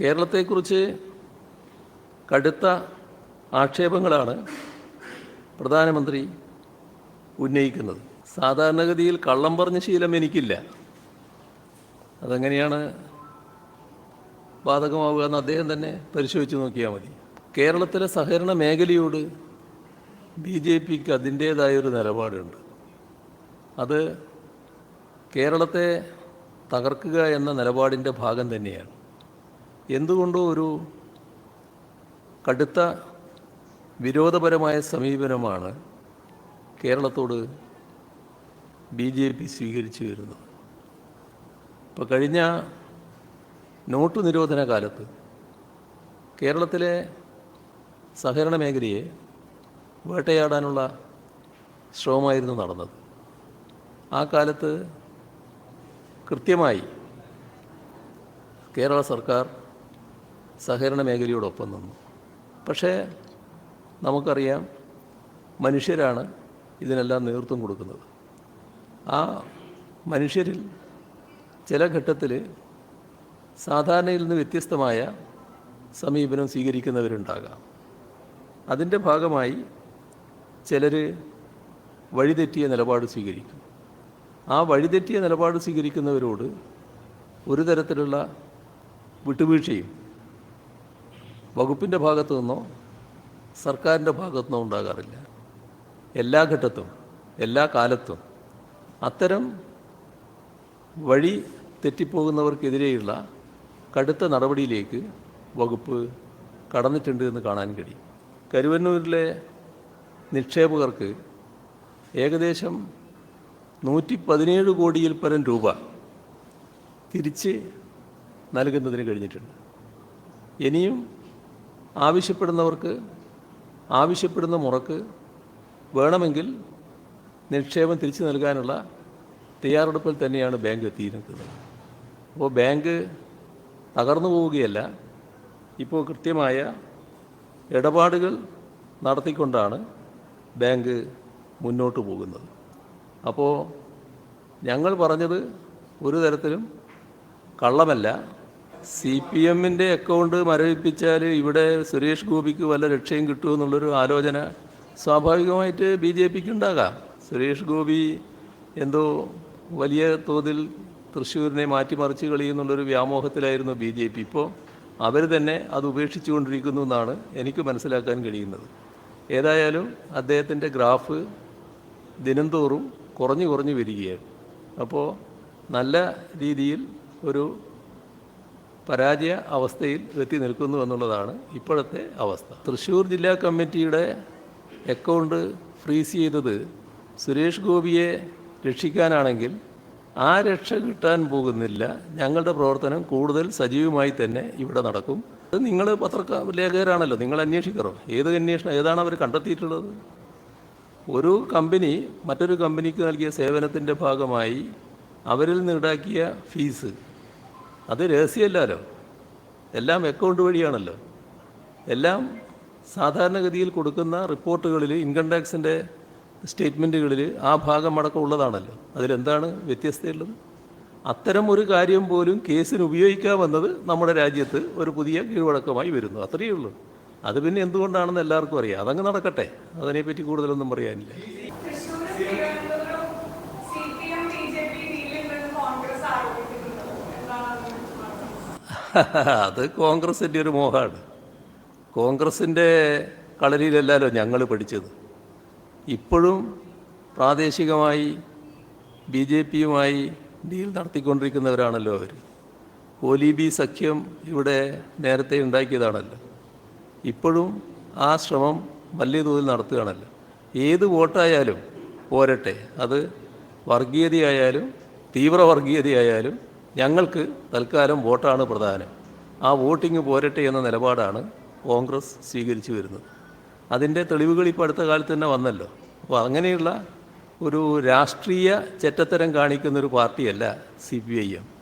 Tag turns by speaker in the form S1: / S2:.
S1: കേരളത്തെക്കുറിച്ച് കടുത്ത ആക്ഷേപങ്ങളാണ് പ്രധാനമന്ത്രി ഉന്നയിക്കുന്നത്. സാധാരണഗതിയിൽ കള്ളം പറഞ്ഞ ശീലം എനിക്കില്ല. അതെങ്ങനെയാണ് ബാധകമാവുക എന്ന് അദ്ദേഹം തന്നെ പരിശോധിച്ച് നോക്കിയാൽ മതി. കേരളത്തിലെ സഹകരണ മേഖലയോട് ബി ജെ പിക്ക് അതിന്റേതായൊരു നിലപാടുണ്ട്. അത് കേരളത്തെ തകർക്കുക എന്ന നിലപാടിന്റെ ഭാഗം തന്നെയാണ്. എന്തുകൊണ്ടോ ഒരു കടുത്ത വിരോധപരമായ സമീപനമാണ് കേരളത്തോട് ബി ജെ പി സ്വീകരിച്ചു വരുന്നത്. ഇപ്പോൾ കഴിഞ്ഞ നോട്ട് നിരോധന കാലത്ത് കേരളത്തിലെ സഹകരണ മേഖലയെ വേട്ടയാടാനുള്ള ശ്രമമായിരുന്നു നടന്നത്. ആ കാലത്ത് കൃത്യമായി കേരള സർക്കാർ സഹകരണ മേഖലയോടൊപ്പം നിന്നു. പക്ഷേ നമുക്കറിയാം മനുഷ്യരാണ് ഇതിനെല്ലാം നേതൃത്വം കൊടുക്കുന്നത്. ആ മനുഷ്യരിൽ ചില ഘട്ടത്തിൽ സാധാരണയിൽ നിന്ന് വ്യത്യസ്തമായ സമീപനം സ്വീകരിക്കുന്നവരുണ്ടാകാം. അതിന്റെ ഭാഗമായി ചിലർ വഴിതെറ്റിയ നിലപാട് സ്വീകരിക്കും. ആ വഴിതെറ്റിയ നിലപാട് സ്വീകരിക്കുന്നവരോട് ഒരു തരത്തിലുള്ള വിട്ടുവീഴ്ചയും വകുപ്പിന്റെ ഭാഗത്തു നിന്നോ സർക്കാരിന്റെ ഭാഗത്തു നിന്നോ ഉണ്ടാകാറില്ല. എല്ലാ ഘട്ടത്തും എല്ലാ കാലത്തും അത്തരം വഴി തെറ്റിപ്പോകുന്നവർക്കെതിരെയുള്ള കടുത്ത നടപടിയിലേക്ക് വകുപ്പ് കടന്നിട്ടുണ്ട് എന്ന് കാണാൻ കഴിയും. കരുവന്നൂരിലെ നിക്ഷേപകർക്ക് ഏകദേശം നൂറ്റി പതിനേഴ് കോടിയിൽ പരം രൂപ തിരിച്ച് നൽകുന്നതിന് കഴിഞ്ഞിട്ടുണ്ട്. ഇനിയും ആവശ്യപ്പെടുന്നവർക്ക് ആവശ്യപ്പെടുന്ന മുറക്ക് വേണമെങ്കിൽ നിക്ഷേപം തിരിച്ചു നൽകാനുള്ള തയ്യാറെടുപ്പിൽ തന്നെയാണ് ബാങ്ക് എത്തിയിരിക്കുന്നത്. അപ്പോൾ ബാങ്ക് തകർന്നു പോവുകയല്ല ഇപ്പോൾ കൃത്യമായ ഇടപാടുകൾ നടത്തിക്കൊണ്ടാണ് ബാങ്ക് മുന്നോട്ട് പോകുന്നത്. അപ്പോൾ ഞങ്ങൾ പറഞ്ഞത് ഒരു തരത്തിലും കള്ളമല്ല സി പി എമ്മിന്റെ അക്കൗണ്ട് മരവിപ്പിച്ചാൽ ഇവിടെ സുരേഷ് ഗോപിക്ക് വല്ല രക്ഷയും കിട്ടുമെന്നുള്ളൊരു ആലോചന സ്വാഭാവികമായിട്ട് ബി ജെ പിക്ക് ഉണ്ടാകാം. സുരേഷ് ഗോപി എന്തോ വലിയ തോതിൽ തൃശ്ശൂരിനെ മാറ്റിമറിച്ച് കളിയെന്നുള്ളൊരു വ്യാമോഹത്തിലായിരുന്നു ബി ജെ പി. ഇപ്പോൾ അവർ തന്നെ അത് ഉപേക്ഷിച്ചുകൊണ്ടിരിക്കുന്നു എന്നാണ് എനിക്ക് മനസ്സിലാക്കാൻ കഴിയുന്നത്. ഏതായാലും അദ്ദേഹത്തിന്റെ ഗ്രാഫ് ദിനംതോറും കുറഞ്ഞു കുറഞ്ഞു വരികയാണ്. അപ്പോൾ നല്ല രീതിയിൽ ഒരു പരാജയ അവസ്ഥയിൽ എത്തി നിൽക്കുന്നു എന്നുള്ളതാണ് ഇപ്പോഴത്തെ അവസ്ഥ. തൃശ്ശൂർ ജില്ലാ കമ്മിറ്റിയുടെ അക്കൗണ്ട് ഫ്രീസ് ചെയ്തത് സുരേഷ് ഗോപിയെ രക്ഷിക്കാനാണെങ്കിൽ ആ രക്ഷ കിട്ടാൻ പോകുന്നില്ല. ഞങ്ങളുടെ പ്രവർത്തനം കൂടുതൽ സജീവമായി തന്നെ ഇവിടെ നടക്കും. അത് നിങ്ങൾ പത്ര ലേഖകരാണല്ലോ നിങ്ങൾ അന്വേഷിക്കറോ? ഏത് അന്വേഷണം ഏതാണ് അവർ കണ്ടെത്തിയിട്ടുള്ളത്? ഒരു കമ്പനി മറ്റൊരു കമ്പനിക്ക് നൽകിയ സേവനത്തിന്റെ ഭാഗമായി അവരിൽ നിന്ന് ഈടാക്കിയ ഫീസ് അത് രഹസ്യമല്ലാലോ എല്ലാം അക്കൗണ്ട് വഴിയാണല്ലോ. എല്ലാം സാധാരണഗതിയിൽ കൊടുക്കുന്ന റിപ്പോർട്ടുകളിൽ ഇൻകം ടാക്സിന്റെ സ്റ്റേറ്റ്മെന്റുകളിൽ ആ ഭാഗം അടക്കം ഉള്ളതാണല്ലോ. അതിലെന്താണ് വ്യത്യസ്തയുള്ളത്? അത്തരം ഒരു കാര്യം പോലും കേസിന് ഉപയോഗിക്കാമെന്നത് നമ്മുടെ രാജ്യത്ത് ഒരു പുതിയ കീഴ്വഴക്കമായി വരുന്നു. അത്രയേ ഉള്ളൂ. അത് പിന്നെ എന്തുകൊണ്ടാണെന്ന് എല്ലാവർക്കും അറിയാം. അതങ്ങ് നടക്കട്ടെ. അതിനെപ്പറ്റി കൂടുതലൊന്നും പറയാനില്ല
S2: Thrissur Thiruvananthapuram C P M B J P ഡീലുണ്ടെന്ന് Congress ആരോപിക്കുന്നുണ്ട് എന്താണ് അതിനെ പറയുന്നത്?
S1: അത് കോൺഗ്രസിന്റെ ഒരു മോഹമാണ്. കോൺഗ്രസിന്റെ കളരിയിലല്ലല്ലോ ഞങ്ങൾ പഠിച്ചത്. ഇപ്പോഴും പ്രാദേശികമായി ബി ജെ പിയുമായി ഡീൽ നടത്തിക്കൊണ്ടിരിക്കുന്നവരാണല്ലോ അവർ കോലീബി സഖ്യം ഇവിടെ നേരത്തെ ഉണ്ടാക്കിയതാണല്ലോ. ഇപ്പോഴും ആ ശ്രമം വലിയ തോതിൽ നടത്തുകയാണല്ലോ. ഏത് വോട്ടായാലും പോരട്ടെ. അത് വർഗീയതയായാലും തീവ്ര വർഗീയതയായാലും ഞങ്ങൾക്ക് തൽക്കാലം വോട്ടാണ് പ്രധാനം. ആ വോട്ടിംഗ് പോരട്ടെ എന്ന നിലപാടാണ് കോൺഗ്രസ് സ്വീകരിച്ചു വരുന്നത്. അതിന്റെ തെളിവുകൾ ഇപ്പോൾ അടുത്ത കാലത്ത് തന്നെ വന്നല്ലോ. അപ്പോൾ അങ്ങനെയുള്ള ഒരു രാഷ്ട്രീയ ചെറ്റത്തരം കാണിക്കുന്നൊരു പാർട്ടിയല്ല സി പി ഐ എം.